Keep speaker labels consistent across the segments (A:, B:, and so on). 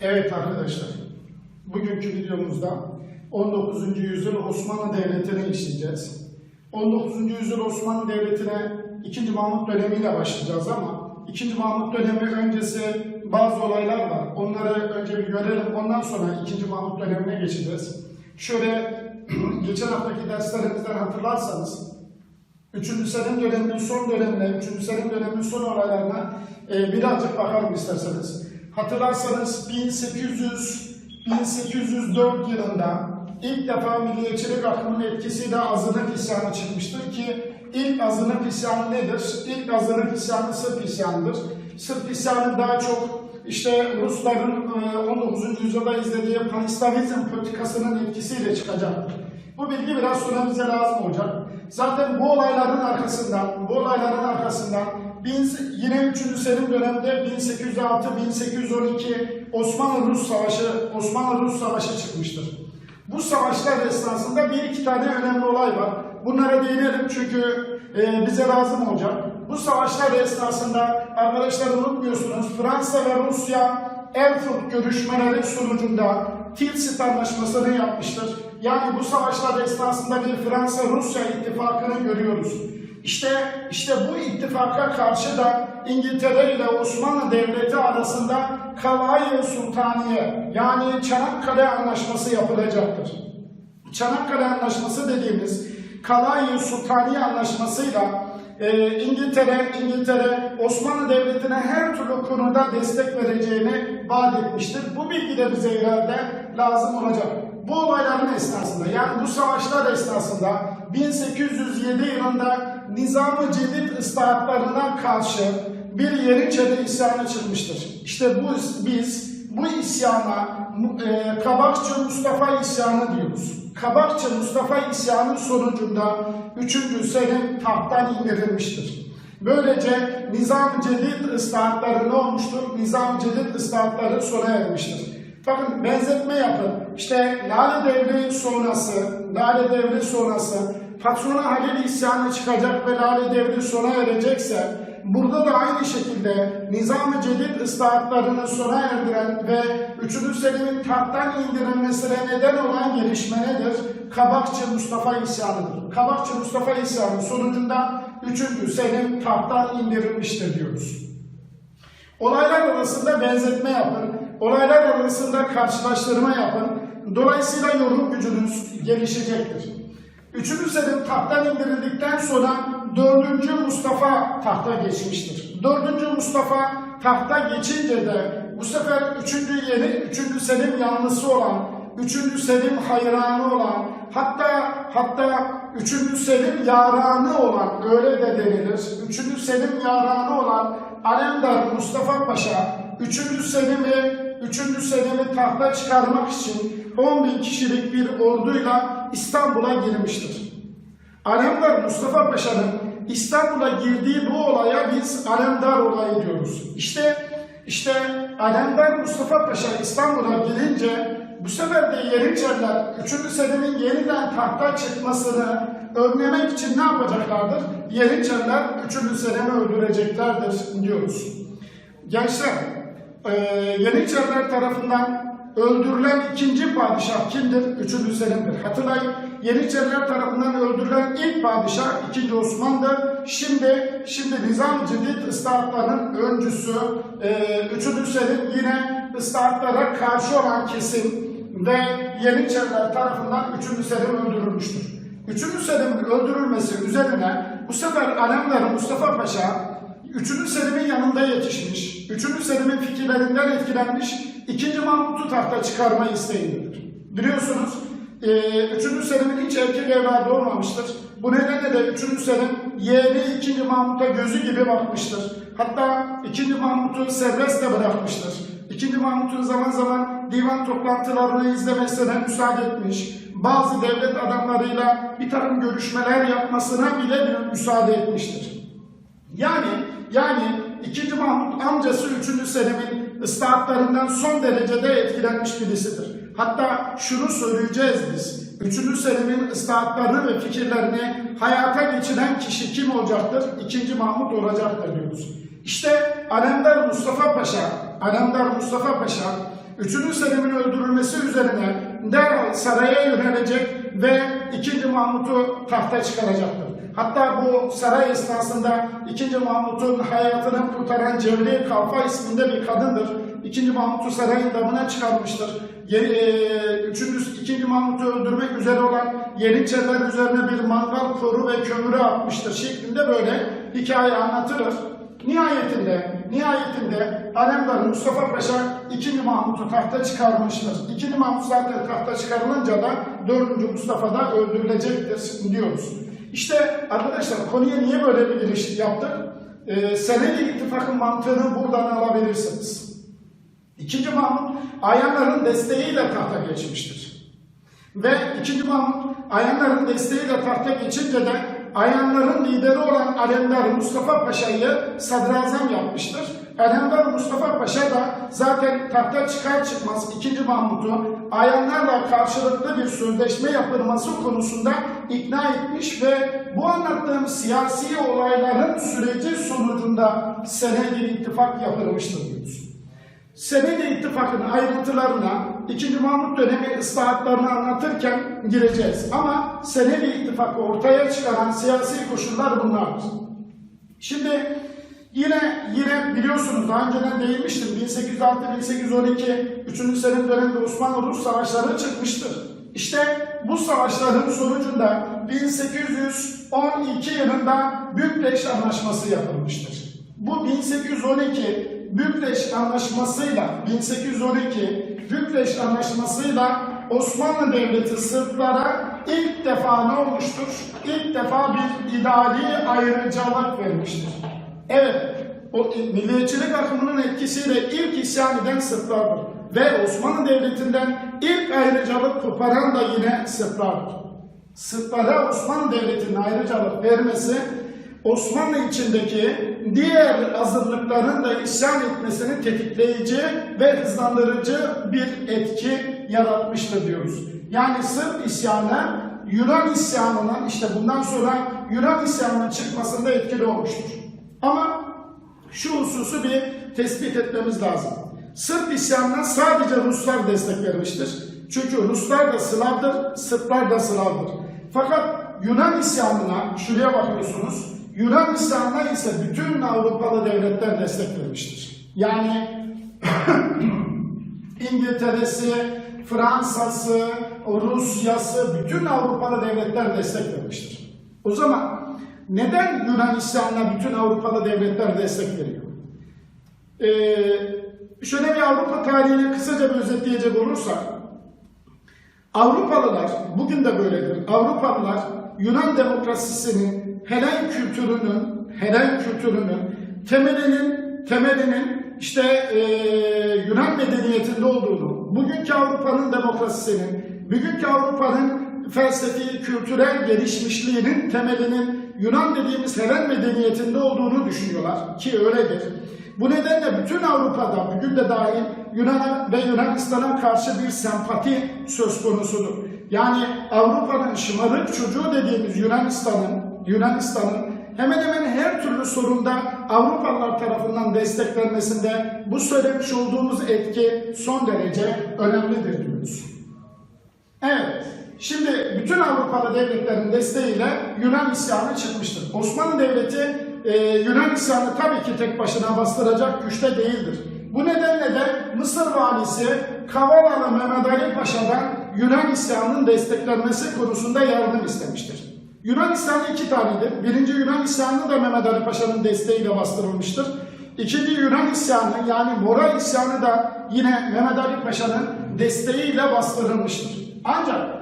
A: Evet arkadaşlar, bugünkü videomuzda 19. yüzyıl Osmanlı Devleti'ni işleyeceğiz. 19. yüzyıl Osmanlı Devleti'ne 2. Mahmut dönemiyle başlayacağız ama 2. Mahmut dönemi öncesi bazı olaylar var. Onları önce bir görelim, ondan sonra 2. Mahmut dönemine geçeceğiz. Şöyle geçen haftaki derslerimizden hatırlarsanız 3. Selim döneminin son dönemine, 3. Selim döneminin son olaylarına e, birazcık bakalım isterseniz. Hatırlarsanız 1800 1804 yılında ilk defa milliyetçilik akımının etkisiyle azınlık isyanı çıkmıştır ki ilk azınlık isyanı nedir? İlk azınlık isyanı Sırp isyanıdır. Sırp isyanı daha çok işte Rusların e, 19. yüzyılda izlediği panislavizm politikasının etkisiyle çıkacaktır. Bu bilgi biraz sonra bize lazım olacak. Zaten bu olayların arkasından, bu olayların arkasından yine 3. Selim döneminde 1806-1812 Osmanlı-Rus Savaşı, Osmanlı-Rus Savaşı çıkmıştır. Bu savaşlar esnasında bir iki tane önemli olay var. Bunlara değinelim çünkü e, bize lazım olacak. Bu savaşlar esnasında arkadaşlar unutmuyorsunuz Fransa ve Rusya Erfurt görüşmeleri sonucunda Tilsit Anlaşması'nı yapmıştır. Yani bu savaşlar esnasında bir Fransa-Rusya ittifakını görüyoruz. İşte işte bu ittifaka karşı da İngiltere ile Osmanlı Devleti arasında Kavayi Sultaniye yani Çanakkale Anlaşması yapılacaktır. Çanakkale Anlaşması dediğimiz Kavayi Sultaniye Anlaşması'yla e, İngiltere, İngiltere Osmanlı Devleti'ne her türlü konuda destek vereceğini vaat etmiştir. Bu bilgi de bize ileride lazım olacak. Bu olayların esnasında yani bu savaşlar esnasında 1807 yılında Nizam-ı Cedid ıslahatlarına karşı bir Yeniçeri isyanı çıkmıştır. İşte bu biz bu isyana e, Kabakçı Mustafa isyanı diyoruz. Kabakçı Mustafa isyanı sonucunda 3. Selim tahttan indirilmiştir. Böylece Nizam-ı Cedid ıslahatları ne olmuştur? Nizam-ı Cedid ıslahatları sona ermiştir. Bakın benzetme yapın. İşte Lale Devri sonrası, Lale Devri sonrası Patrona Halil isyanı çıkacak ve Lale Devri sona erecekse burada da aynı şekilde Nizam-ı Cedid ıslahatlarını sona erdiren ve 3. Selim'in tahttan indirilmesine neden olan gelişme nedir? Kabakçı Mustafa isyanıdır. Kabakçı Mustafa isyanı sonucunda 3. Selim tahttan indirilmiştir diyoruz. Olaylar arasında benzetme yapın. Olaylar arasında karşılaştırma yapın. Dolayısıyla yorum gücünüz gelişecektir. Üçüncü Selim tahttan indirildikten sonra dördüncü Mustafa tahta geçmiştir. Dördüncü Mustafa tahta geçince de bu sefer üçüncü yeni, üçüncü Selim yanlısı olan, üçüncü Selim hayranı olan, hatta hatta üçüncü Selim yaranı olan, öyle de denilir. Üçüncü Selim yaranı olan Alemdar Mustafa Paşa, üçüncü Selim'i, üçüncü Selim'i tahta çıkarmak için 10 bin kişilik bir orduyla İstanbul'a girmiştir. Alemdar Mustafa Paşa'nın İstanbul'a girdiği bu olaya biz Alemdar olayı diyoruz. İşte işte Alemdar Mustafa Paşa İstanbul'a girince bu sefer de Yeniçeriler 3. Selim'in yeniden tahta çıkmasını önlemek için ne yapacaklardır? Yeniçeriler 3. Selim'i öldüreceklerdir diyoruz. Gençler, e, Yeniçeriler tarafından öldürülen ikinci padişah kimdir? Üçüncü Selim'dir. Hatırlayın Yeniçeriler tarafından öldürülen ilk padişah ikinci Osman'dır. Şimdi şimdi Nizam Cedid ıslahatlarının öncüsü e, Selim yine ıslahatlara karşı olan kesim ve Yeniçeriler tarafından üçüncü Selim öldürülmüştür. Üçüncü Selim'in öldürülmesi üzerine bu sefer Alemdar Mustafa Paşa Üçüncü Selim'in yanında yetişmiş, Üçüncü Selim'in fikirlerinden etkilenmiş, ikinci Mahmut'u tahta çıkarma isteğindedir. Biliyorsunuz, e, Üçüncü Selim'in hiç erkek evladı olmamıştır. Bu nedenle de Üçüncü Selim yeğeni ikinci Mahmut'a gözü gibi bakmıştır. Hatta ikinci Mahmut'u serbest de bırakmıştır. İkinci Mahmut'un zaman zaman divan toplantılarını izlemesine müsaade etmiş. Bazı devlet adamlarıyla bir takım görüşmeler yapmasına bile müsaade etmiştir. Yani yani 2. Mahmut amcası 3. Selim'in ıslahatlarından son derecede etkilenmiş birisidir. Hatta şunu söyleyeceğiz biz. 3. Selim'in ıslahatlarını ve fikirlerini hayata geçiren kişi kim olacaktır? 2. Mahmut olacaktır diyoruz. İşte Alemdar Mustafa Paşa, Alemdar Mustafa Paşa 3. Selim'in öldürülmesi üzerine derhal saraya yönelecek ve 2. Mahmut'u tahta çıkaracaktır. Hatta bu saray esnasında 2. Mahmut'un hayatını kurtaran Cevriye Kalfa isminde bir kadındır. 2. Mahmut'u sarayın damına çıkarmıştır. E, Üçüncü, 2. Mahmut'u öldürmek üzere olan Yeniçeriler üzerine bir mangal koru ve kömürü atmıştır şeklinde böyle hikaye anlatılır. Nihayetinde, nihayetinde Alemdar Mustafa Paşa 2. Mahmut'u tahta çıkarmıştır. 2. Mahmut zaten tahta çıkarılınca da 4. Mustafa da öldürülecektir diyoruz. İşte arkadaşlar konuya niye böyle bir giriş yaptık? Ee, Senedi İttifak'ın mantığını buradan alabilirsiniz. İkinci Mahmut Ayanların desteğiyle tahta geçmiştir. Ve ikinci Mahmut Ayanların desteğiyle tahta geçince de Ayanların lideri olan Alemdar Mustafa Paşa'yı sadrazam yapmıştır. Alemdar Mustafa Paşa da zaten tahta çıkar çıkmaz ikinci Mahmut'u Ayanlarla karşılıklı bir sözleşme yapılması konusunda ikna etmiş ve bu anlattığım siyasi olayların süreci sonucunda senedi ittifak yapılmıştır diyoruz. Senedi ittifakın ayrıntılarına 2. Mahmut dönemi ıslahatlarını anlatırken gireceğiz. Ama Senedi ittifakı ortaya çıkaran siyasi koşullar bunlardır. Şimdi yine yine biliyorsunuz daha önceden değinmiştim 1806-1812 3. Selim döneminde Osmanlı-Rus savaşları çıkmıştır. İşte bu savaşların sonucunda 1812 yılında Bükreş Anlaşması yapılmıştır. Bu 1812 Bükreş Anlaşması'yla 1812 Bükreş Anlaşması'yla Osmanlı Devleti Sırplara ilk defa ne olmuştur? İlk defa bir idari ayrıcalık vermiştir. Evet, o milliyetçilik akımının etkisiyle ilk isyan eden Sırplardır. Ve Osmanlı Devleti'nden ilk ayrıcalık koparan da yine Sırplardır. Sırplara Osmanlı Devleti'nin ayrıcalık vermesi Osmanlı içindeki diğer azınlıkların da isyan etmesini tetikleyici ve hızlandırıcı bir etki yaratmıştır diyoruz. Yani Sırp isyanı Yunan isyanının işte bundan sonra Yunan isyanının çıkmasında etkili olmuştur. Ama şu hususu bir tespit etmemiz lazım. Sırp isyanına sadece Ruslar destek vermiştir. Çünkü Ruslar da Slav'dır, Sırplar da Slav'dır. Fakat Yunan isyanına, şuraya bakıyorsunuz, Yunan isyanına ise bütün Avrupalı devletler destek vermiştir. Yani İngiltere'si, Fransa'sı, Rusya'sı, bütün Avrupalı devletler destek vermiştir. O zaman neden Yunan isyanına bütün Avrupalı devletler destek veriyor? Ee, şöyle bir Avrupa tarihini kısaca bir özetleyecek olursak, Avrupalılar, bugün de böyledir, Avrupalılar Yunan demokrasisinin, Helen kültürünün, Helen kültürünün temelinin, temelinin işte e, Yunan medeniyetinde olduğunu, bugünkü Avrupa'nın demokrasisinin, bugünkü Avrupa'nın felsefi, kültürel gelişmişliğinin temelinin Yunan dediğimiz Helen medeniyetinde olduğunu düşünüyorlar ki öyledir. Bu nedenle bütün Avrupa'da bugün de dahil Yunan'a ve Yunanistan'a karşı bir sempati söz konusudur. Yani Avrupa'nın şımarık çocuğu dediğimiz Yunanistan'ın Yunanistan'ın hemen hemen her türlü sorunda Avrupalılar tarafından desteklenmesinde bu söylemiş olduğumuz etki son derece önemlidir diyoruz. Evet, şimdi bütün Avrupalı devletlerin desteğiyle Yunan isyanı çıkmıştır. Osmanlı Devleti e, Yunan isyanı tabii ki tek başına bastıracak güçte değildir. Bu nedenle de Mısır valisi Kavalalı Mehmet Ali Paşa'dan Yunan isyanının desteklenmesi konusunda yardım istemiştir. Yunan isyanı iki tanedir. Birinci Yunan isyanı da Mehmet Ali Paşa'nın desteğiyle bastırılmıştır. İkinci Yunan isyanı yani Mora isyanı da yine Mehmet Ali Paşa'nın desteğiyle bastırılmıştır. Ancak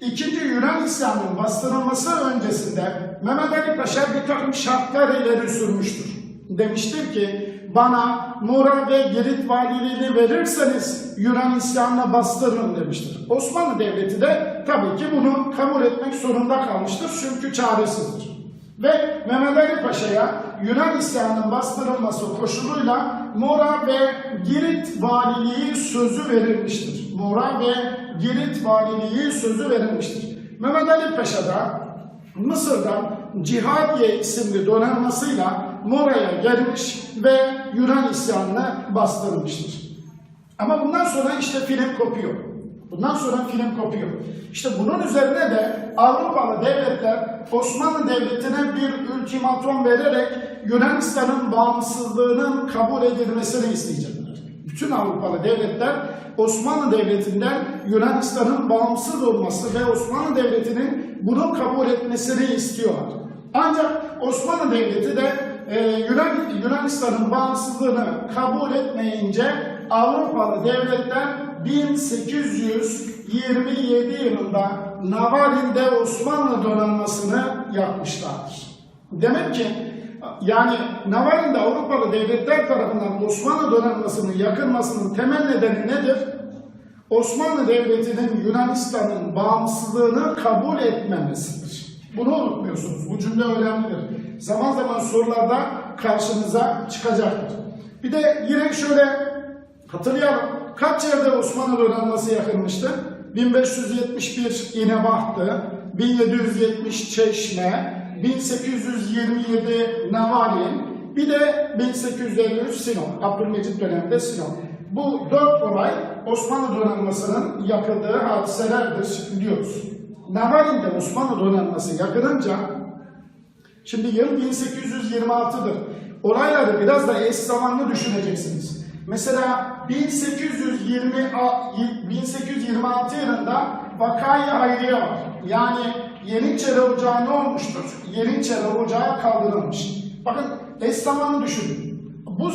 A: ikinci Yunan isyanının bastırılması öncesinde Mehmet Ali Paşa bir takım şartlar ileri sürmüştür. Demiştir ki bana Mora ve Girit valiliğini verirseniz Yunan isyanına bastırın demiştir. Osmanlı Devleti de tabii ki bunu kabul etmek zorunda kalmıştır çünkü çaresizdir. Ve Mehmet Ali Paşa'ya Yunan isyanının bastırılması koşuluyla Mora ve Girit valiliği sözü verilmiştir. Mora ve Girit valiliği sözü verilmiştir. Mehmet Ali Paşa da Mısır'dan Cihadiye isimli donanmasıyla Mora'ya gelmiş ve Yunan isyanını bastırmıştır. Ama bundan sonra işte film kopuyor. Bundan sonra film kopuyor. İşte bunun üzerine de Avrupalı devletler Osmanlı Devleti'ne bir ultimatom vererek Yunanistan'ın bağımsızlığının kabul edilmesini isteyecekler. Bütün Avrupalı devletler Osmanlı Devleti'nden Yunanistan'ın bağımsız olması ve Osmanlı Devleti'nin bunu kabul etmesini istiyorlar. Ancak Osmanlı Devleti de e, Yunan, Yunanistan'ın bağımsızlığını kabul etmeyince Avrupalı devletler 1827 yılında Navarin'de Osmanlı donanmasını yapmışlardır. Demek ki yani Navarin'de Avrupalı devletler tarafından Osmanlı donanmasının yakılmasının temel nedeni nedir? Osmanlı Devleti'nin Yunanistan'ın bağımsızlığını kabul etmemesidir. Bunu unutmuyorsunuz. Bu cümle önemlidir. Zaman zaman sorularda karşınıza çıkacaktır. Bir de yine şöyle hatırlayalım. Kaç yerde Osmanlı donanması yakılmıştı? 1571 İnebahtı, 1770 Çeşme, 1827 Navarin, bir de 1853 Sinon, Abdülmecit döneminde Sinon. Bu dört olay Osmanlı donanmasının yakıldığı hadiselerdir diyoruz. Navarin'de Osmanlı donanması yakılınca, şimdi yıl 1826'dır. Olayları biraz da eş zamanlı düşüneceksiniz. Mesela 1820, 1826 yılında Vakayı Hayriye var. Yani Yeniçeri Ocağı ne olmuştur? Yeniçeri Ocağı kaldırılmış. Bakın eş zamanlı düşünün. Bu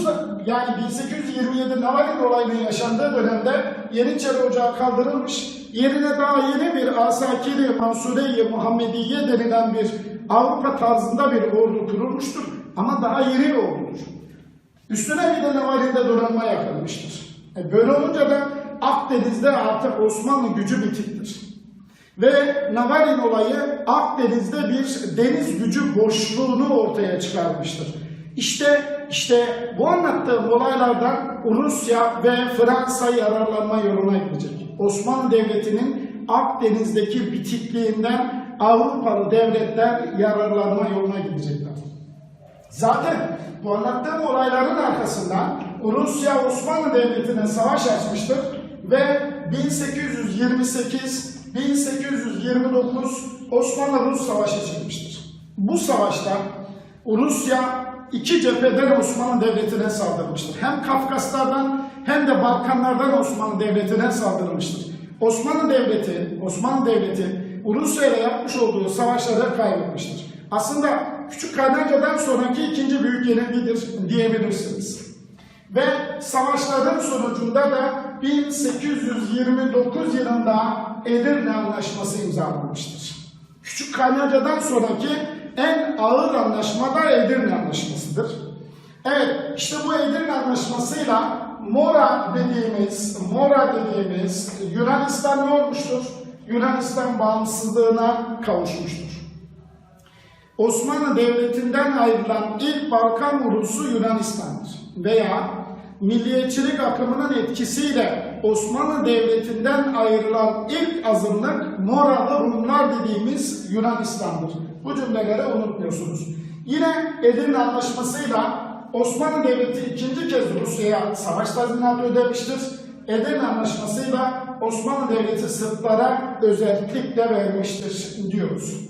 A: yani 1827 Navarin olayının yaşandığı dönemde Yeniçeri Ocağı kaldırılmış. Yerine daha yeni bir Asakiri Mansure-i Muhammediye denilen bir Avrupa tarzında bir ordu kurulmuştur. Ama daha yeni bir ordudur. Üstüne bir de Navarin'de donanma yakılmıştır. E böyle olunca da Akdeniz'de artık Osmanlı gücü bitiktir. Ve Navarin olayı Akdeniz'de bir deniz gücü boşluğunu ortaya çıkarmıştır. İşte işte bu anlattığım olaylardan Rusya ve Fransa yararlanma yoluna gidecek. Osmanlı Devleti'nin Akdeniz'deki bitikliğinden Avrupalı devletler yararlanma yoluna gidecekler. Zaten bu anlattığım olayların arkasından Rusya Osmanlı Devleti'ne savaş açmıştır ve 1828-1829 Osmanlı-Rus Savaşı çıkmıştır. Bu savaşta Rusya iki cepheden Osmanlı Devleti'ne saldırmıştır. Hem Kafkaslardan hem de Balkanlardan Osmanlı Devleti'ne saldırmıştır. Osmanlı Devleti, Osmanlı Devleti Rusya ile yapmış olduğu savaşları kaybetmiştir. Aslında Küçük Karnaca'dan sonraki ikinci büyük yenilgidir diyebilirsiniz. Ve savaşların sonucunda da 1829 yılında Edirne Anlaşması imzalanmıştır. Küçük Karnaca'dan sonraki en ağır anlaşma da Edirne Anlaşması'dır. Evet, işte bu Edirne Anlaşması'yla Mora dediğimiz, Mora dediğimiz Yunanistan ne olmuştur? Yunanistan bağımsızlığına kavuşmuştur. Osmanlı Devleti'nden ayrılan ilk Balkan ulusu Yunanistan'dır. Veya milliyetçilik akımının etkisiyle Osmanlı Devleti'nden ayrılan ilk azınlık Moralı Rumlar dediğimiz Yunanistan'dır. Bu cümleleri unutmuyorsunuz. Yine Edirne Anlaşması'yla Osmanlı Devleti ikinci kez Rusya'ya savaş tazminatı ödemiştir. Edirne Anlaşması'yla Osmanlı Devleti Sırplara özellikle vermiştir diyoruz.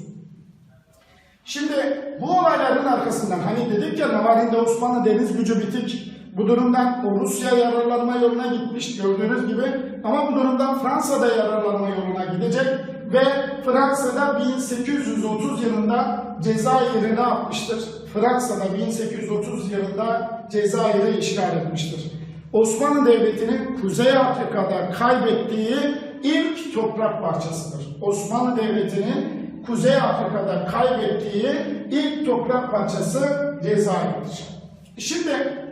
A: Şimdi bu olayların arkasından hani dedik ya Navarin'de Osmanlı deniz gücü bitik. Bu durumdan Rusya yararlanma yoluna gitmiş gördüğünüz gibi ama bu durumdan Fransa da yararlanma yoluna gidecek ve Fransa'da 1830 yılında Cezayir'i ne yapmıştır? Fransa'da 1830 yılında Cezayir'i işgal etmiştir. Osmanlı Devleti'nin Kuzey Afrika'da kaybettiği ilk toprak parçasıdır. Osmanlı Devleti'nin Kuzey Afrika'da kaybettiği ilk toprak parçası Cezayir'dir. Şimdi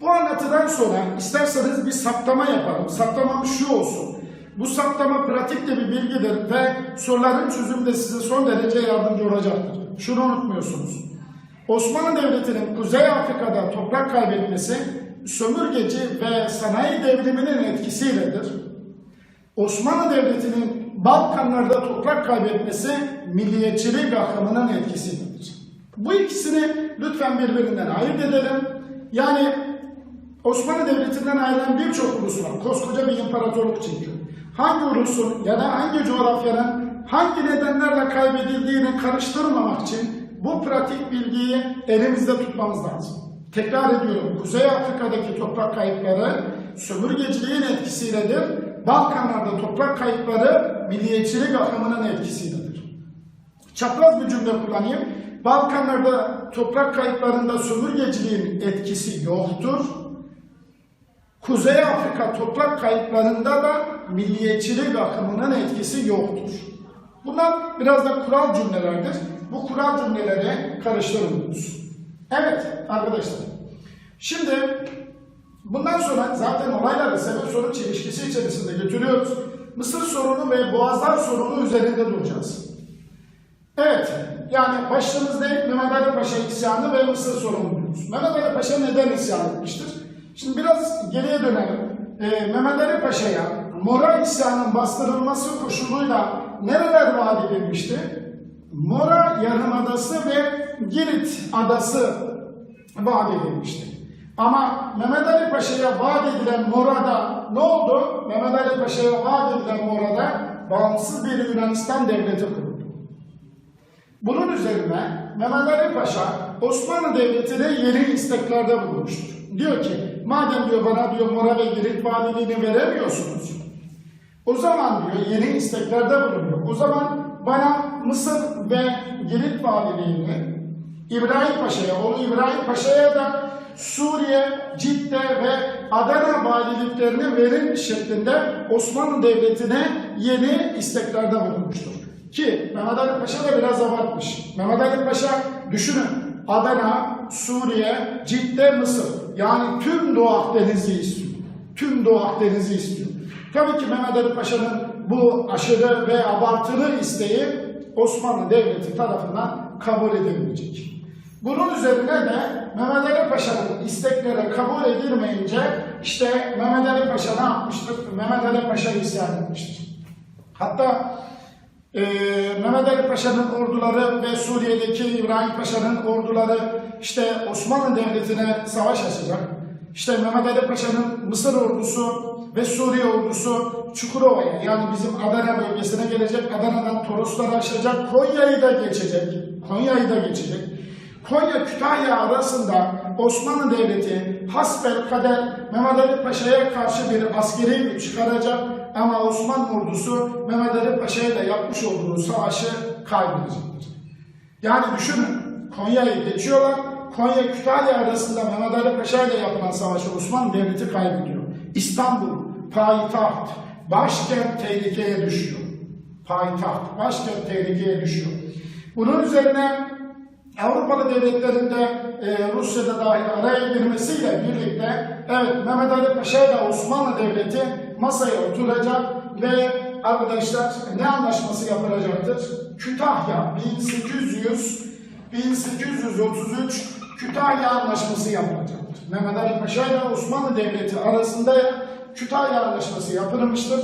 A: bu anlatıdan sonra isterseniz bir saptama yapalım. Saptamamız şu olsun. Bu saptama pratik de bir bilgidir ve soruların çözümünde size son derece yardımcı olacaktır. Şunu unutmuyorsunuz. Osmanlı Devleti'nin Kuzey Afrika'da toprak kaybetmesi sömürgeci ve sanayi devriminin etkisiyledir. Osmanlı Devleti'nin Balkanlarda toprak kaybetmesi milliyetçilik akımının etkisidir. Bu ikisini lütfen birbirinden ayırt edelim. Yani Osmanlı Devleti'nden ayrılan birçok ulus var. Koskoca bir imparatorluk çünkü. Hangi ulusun ya da hangi coğrafyanın hangi nedenlerle kaybedildiğini karıştırmamak için bu pratik bilgiyi elimizde tutmamız lazım. Tekrar ediyorum, Kuzey Afrika'daki toprak kayıpları sömürgeciliğin etkisiyledir. Balkanlarda toprak kayıpları milliyetçilik akımının etkisiyledir. Çapraz bir cümle kullanayım. Balkanlarda toprak kayıplarında sömürgeciliğin etkisi yoktur. Kuzey Afrika toprak kayıplarında da milliyetçilik akımının etkisi yoktur. Bunlar biraz da kural cümlelerdir. Bu kural cümleleri karıştırmıyoruz. Evet arkadaşlar. Şimdi bundan sonra zaten olayları sebep sonuç ilişkisi içerisinde götürüyoruz. Mısır sorunu ve Boğazlar sorunu üzerinde duracağız. Evet, yani başlığımız ne? Mehmet Ali Paşa isyanı ve Mısır sorunu diyoruz. Mehmet Ali Paşa neden isyan etmiştir? Şimdi biraz geriye dönelim. Ee, Mehmet Ali Paşa'ya Mora isyanın bastırılması koşuluyla nereler vaat edilmişti? Mora Yarımadası ve Girit Adası vaat edilmişti. Ama Mehmet Ali Paşa'ya vaat edilen Mora'da ne oldu? Mehmet Ali Paşa'ya vaat edilen Mora'da bağımsız bir Yunanistan devleti kuruldu. Bunun üzerine Mehmet Ali Paşa Osmanlı Devleti'ne yeni isteklerde bulunmuştur. Diyor ki madem diyor bana diyor Mora ve Girit valiliğini veremiyorsunuz. O zaman diyor yeni isteklerde bulunuyor. O zaman bana Mısır ve Girit valiliğini İbrahim Paşa'ya, oğlu İbrahim Paşa'ya da Suriye, Cidde ve Adana valiliklerini verin şeklinde Osmanlı Devleti'ne yeni isteklerde bulunmuştur. Ki Mehmet Ali Paşa da biraz abartmış. Mehmet Ali Paşa düşünün Adana, Suriye, Cidde, Mısır. Yani tüm Doğu Akdeniz'i istiyor. Tüm Doğu Akdeniz'i istiyor. Tabii ki Mehmet Ali Paşa'nın bu aşırı ve abartılı isteği Osmanlı Devleti tarafından kabul edilmeyecek. Bunun üzerine de Mehmet Ali Paşa'nın istekleri kabul edilmeyince işte Mehmet Ali Paşa ne yapmıştır? Mehmet Ali Paşa isyan etmiştir. Hatta e, Mehmet Ali Paşa'nın orduları ve Suriye'deki İbrahim Paşa'nın orduları işte Osmanlı Devleti'ne savaş açacak. İşte Mehmet Ali Paşa'nın Mısır ordusu ve Suriye ordusu Çukurova'ya yani bizim Adana bölgesine gelecek. Adana'dan Torosları aşacak. Konya'yı da geçecek. Konya'yı da geçecek. Konya Kütahya arasında Osmanlı Devleti hasbel kader Mehmet Ali Paşa'ya karşı bir askeri güç çıkaracak ama Osmanlı ordusu Mehmet Ali Paşa'ya da yapmış olduğu savaşı kaybedecektir. Yani düşünün Konya'yı geçiyorlar. Konya Kütahya arasında Mehmet Ali Paşa ile yapılan savaşı Osmanlı Devleti kaybediyor. İstanbul, payitaht, başkent tehlikeye düşüyor. Payitaht, başkent tehlikeye düşüyor. Bunun üzerine Avrupalı devletlerinde e, Rusya'da dahil araya girmesiyle birlikte evet Mehmet Ali Paşa ile Osmanlı Devleti masaya oturacak ve arkadaşlar ne anlaşması yapılacaktır? Kütahya 1800 1833 Kütahya Anlaşması yapılacaktır. Mehmet Ali Paşa ile Osmanlı Devleti arasında Kütahya Anlaşması yapılmıştır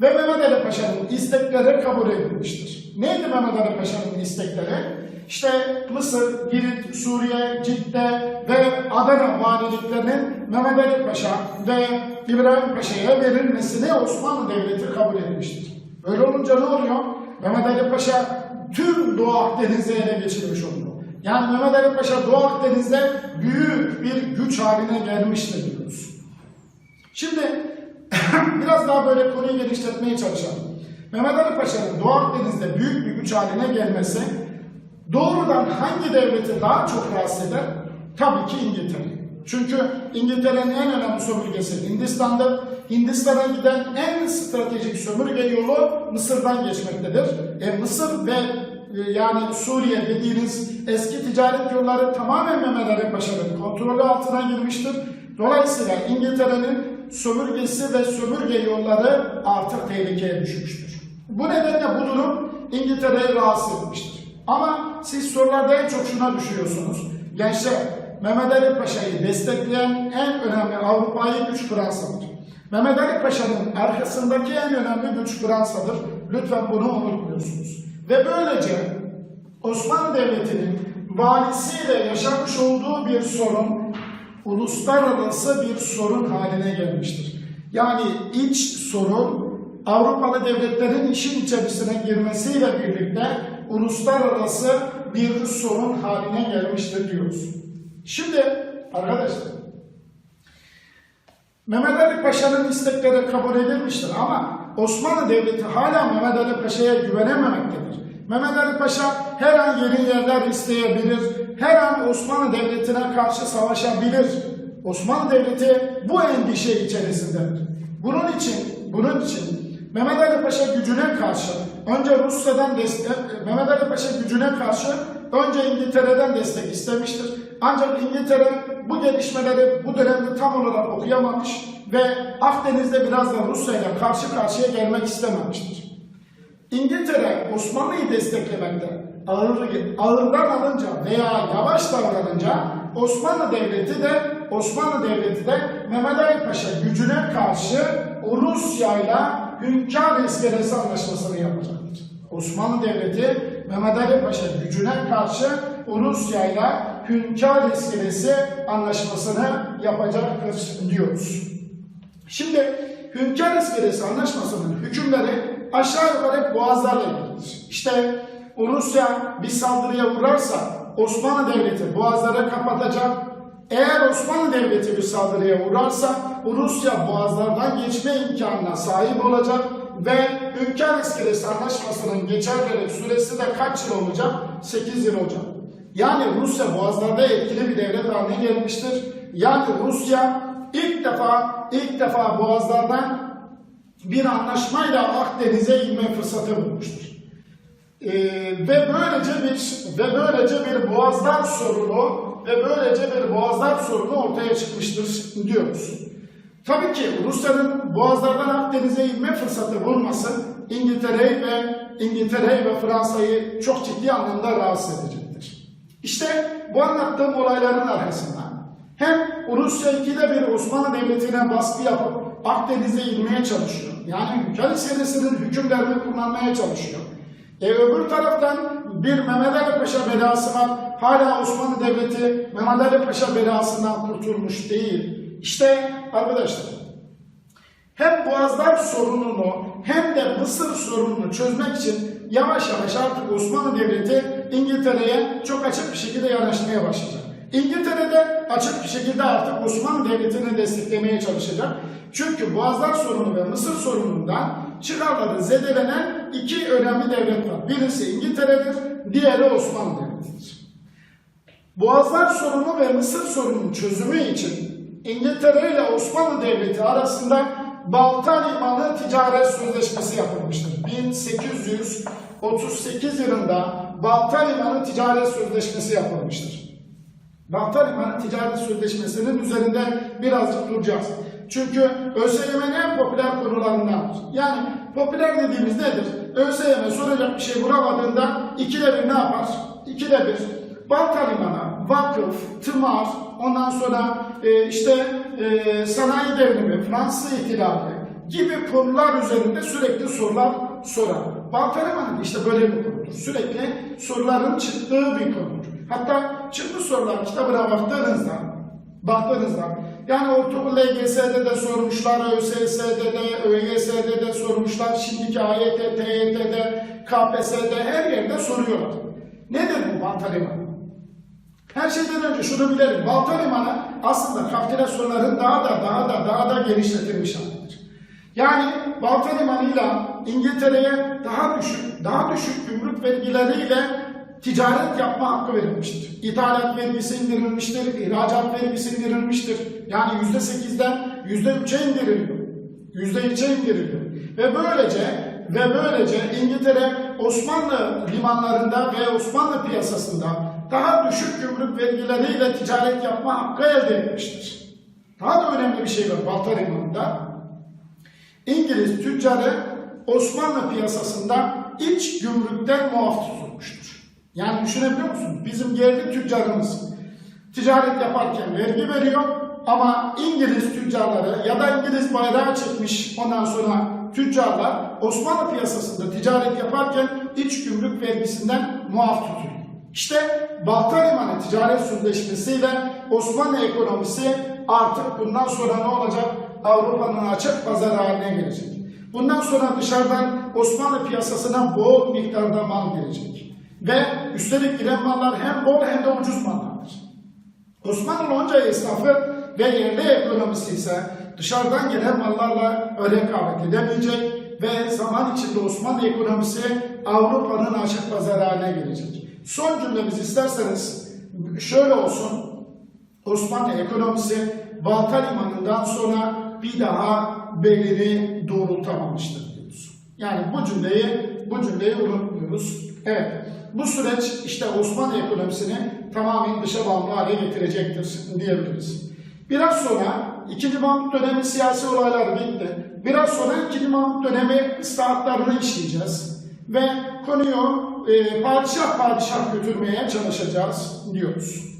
A: ve Mehmet Ali Paşa'nın istekleri kabul edilmiştir. Neydi Mehmet Ali Paşa'nın istekleri? İşte Mısır, Girit, Suriye, Cidde ve Adana valiliklerinin Mehmet Ali Paşa ve İbrahim Paşa'ya verilmesini Osmanlı Devleti kabul etmiştir. Öyle olunca ne oluyor? Mehmet Ali Paşa tüm Doğu Akdeniz'e ele geçirmiş oluyor. Yani Mehmet Ali Paşa Doğu Akdeniz'de büyük bir güç haline gelmiştir diyoruz. Şimdi biraz daha böyle konuyu genişletmeye çalışalım. Mehmet Ali Paşa'nın Doğu Akdeniz'de büyük bir güç haline gelmesi doğrudan hangi devleti daha çok rahatsız eder? Tabii ki İngiltere. Çünkü İngiltere'nin en önemli sömürgesi Hindistan'dır. Hindistan'a giden en stratejik sömürge yolu Mısır'dan geçmektedir. E, Mısır ve e, yani Suriye dediğiniz eski ticaret yolları tamamen Mehmet Paşa'nın kontrolü altına girmiştir. Dolayısıyla İngiltere'nin sömürgesi ve sömürge yolları artık tehlikeye düşmüştür. Bu nedenle bu durum İngiltere'yi rahatsız etmiştir. Ama siz sorularda en çok şuna düşüyorsunuz. Gençler, Mehmet Ali Paşa'yı destekleyen en önemli Avrupa'yı güç Fransa'dır. Mehmet Ali Paşa'nın arkasındaki en önemli güç Fransa'dır. Lütfen bunu unutmuyorsunuz. Ve böylece Osmanlı Devleti'nin valisiyle yaşamış olduğu bir sorun uluslararası bir sorun haline gelmiştir. Yani iç sorun Avrupalı devletlerin işin içerisine girmesiyle birlikte uluslararası bir sorun haline gelmiştir diyoruz. Şimdi arkadaşlar Mehmet Ali Paşa'nın istekleri kabul edilmiştir ama Osmanlı Devleti hala Mehmet Ali Paşa'ya güvenememektedir. Mehmet Ali Paşa her an yeni yerler isteyebilir, her an Osmanlı Devleti'ne karşı savaşabilir. Osmanlı Devleti bu endişe içerisindedir. Bunun için, bunun için Mehmet Ali Paşa gücüne karşı önce Rusya'dan destek, Mehmet Ali Paşa gücüne karşı önce İngiltere'den destek istemiştir. Ancak İngiltere bu gelişmeleri bu dönemde tam olarak okuyamamış ve Akdeniz'de biraz da Rusya ile karşı karşıya gelmek istememiştir. İngiltere Osmanlı'yı desteklemekte ağır, ağırdan alınca veya yavaş davranınca Osmanlı Devleti de Osmanlı Devleti de Mehmet Ali Paşa gücüne karşı Rusya ile Hünkar İskelesi Anlaşması'nı yapacaktır. Osmanlı Devleti Mehmet Ali Paşa gücüne karşı Rusya ile Hünkar İskelesi Anlaşması'nı yapacaktır diyoruz. Şimdi Hünkar İskelesi Anlaşması'nın hükümleri aşağı yukarı boğazlarla ilgilidir. İşte Rusya bir saldırıya uğrarsa Osmanlı Devleti boğazları kapatacak. Eğer Osmanlı Devleti bir saldırıya uğrarsa Rusya boğazlardan geçme imkanına sahip olacak ve Hünkar İskelesi Anlaşması'nın geçerlilik süresi de kaç yıl olacak? 8 yıl olacak. Yani Rusya boğazlarda etkili bir devlet haline gelmiştir. Yani Rusya ilk defa ilk defa boğazlardan bir anlaşmayla Akdeniz'e inme fırsatı bulmuştur. Ee, ve böylece bir ve böylece bir boğazlar sorunu ve böylece bir boğazlar sorunu ortaya çıkmıştır diyoruz. Tabii ki Rusya'nın boğazlardan Akdeniz'e inme fırsatı bulması İngiltere'yi ve İngiltere'yi ve Fransa'yı çok ciddi anlamda rahatsız edecektir. İşte bu anlattığım olayların arkasında hem Rusya ikide bir Osmanlı Devleti'ne baskı yapıp Akdeniz'e inmeye çalışıyor. Yani Hünkar serisinin hükümlerini kullanmaya çalışıyor. E öbür taraftan bir Mehmet Ali Paşa belası var. Hala Osmanlı Devleti Mehmet Ali Paşa belasından kurtulmuş değil. İşte arkadaşlar hem Boğazlar sorununu hem de Mısır sorununu çözmek için yavaş yavaş artık Osmanlı Devleti İngiltere'ye çok açık bir şekilde yanaşmaya başlayacak. İngiltere de açık bir şekilde artık Osmanlı Devleti'ni desteklemeye çalışacak. Çünkü Boğazlar sorunu ve Mısır sorunundan çıkarları zedelenen iki önemli devlet var. Birisi İngiltere'dir, diğeri Osmanlı Devleti'dir. Boğazlar sorunu ve Mısır sorunun çözümü için İngiltere ile Osmanlı Devleti arasında Balta Limanı Ticaret Sözleşmesi yapılmıştır. 1838 yılında Balta Limanı Ticaret Sözleşmesi yapılmıştır. Balta Limanı Ticaret Sözleşmesi'nin üzerinde birazcık duracağız. Çünkü ÖSYM'nin en popüler konularındandır. Yani popüler dediğimiz nedir? ÖSYM soracak bir şey bulamadığında ikide bir ne yapar? İkide bir Balta Limanı, vakıf, tımar, ondan sonra e, işte e, sanayi devrimi, Fransız ihtilali gibi konular üzerinde sürekli sorular sorar. Balta Limanı işte böyle bir Sürekli soruların çıktığı bir konudur. Hatta çıkmış sorular kitabına baktığınızda baktığınızda yani ortaokul LGS'de de sormuşlar, ÖSS'de de, ÖYS'de de sormuşlar, şimdiki AYT, TYT'de, KPSS'de her yerde soruyorlar. Nedir bu Balta Limanı? Her şeyden önce şunu bilelim. Balta Limanı aslında kalkülasyonların daha da daha da daha da genişletilmiş halidir. Yani Balta Limanı ile İngiltere'ye daha düşük, daha düşük gümrük vergileriyle ticaret yapma hakkı verilmiştir. İthalat vergisi indirilmiştir, ihracat vergisi indirilmiştir. Yani yüzde sekizden yüzde üçe indiriliyor. Yüzde üçe indiriliyor. Ve böylece ve böylece İngiltere Osmanlı limanlarında ve Osmanlı piyasasında daha düşük gümrük vergileriyle ticaret yapma hakkı elde etmiştir. Daha da önemli bir şey var Balta Limanı'nda. İngiliz tüccarı Osmanlı piyasasında iç gümrükten muaf tutulmuştur. Yani düşünebiliyor musunuz? Bizim yerli tüccarımız ticaret yaparken vergi veriyor ama İngiliz tüccarları ya da İngiliz bayrağı çekmiş ondan sonra tüccarlar Osmanlı piyasasında ticaret yaparken iç gümrük vergisinden muaf tutuluyor. İşte Balta Limanı Ticaret Sözleşmesi'yle Osmanlı ekonomisi artık bundan sonra ne olacak? Avrupa'nın açık pazarı haline gelecek. Bundan sonra dışarıdan Osmanlı piyasasına bol miktarda mal girecek. Ve üstelik giren mallar hem bol hem de ucuz mallardır. Osmanlı onca esnafı ve yerli ekonomisi ise dışarıdan gelen mallarla rekabet edemeyecek ve zaman içinde Osmanlı ekonomisi Avrupa'nın açık pazarı haline gelecek. Son cümlemiz isterseniz şöyle olsun. Osmanlı ekonomisi Balta Limanı'ndan sonra bir daha belini doğrultamamıştır diyoruz. Yani bu cümleyi bu cümleyi unutmuyoruz. Evet. Bu süreç işte Osmanlı ekonomisini tamamen dışa bağımlı hale getirecektir diyebiliriz. Biraz sonra 2. Mahmut dönemi siyasi olaylar bitti. Biraz sonra 2. Mahmut dönemi ıslahatlarını işleyeceğiz. Ve konuyu e, padişah padişah götürmeye çalışacağız diyoruz.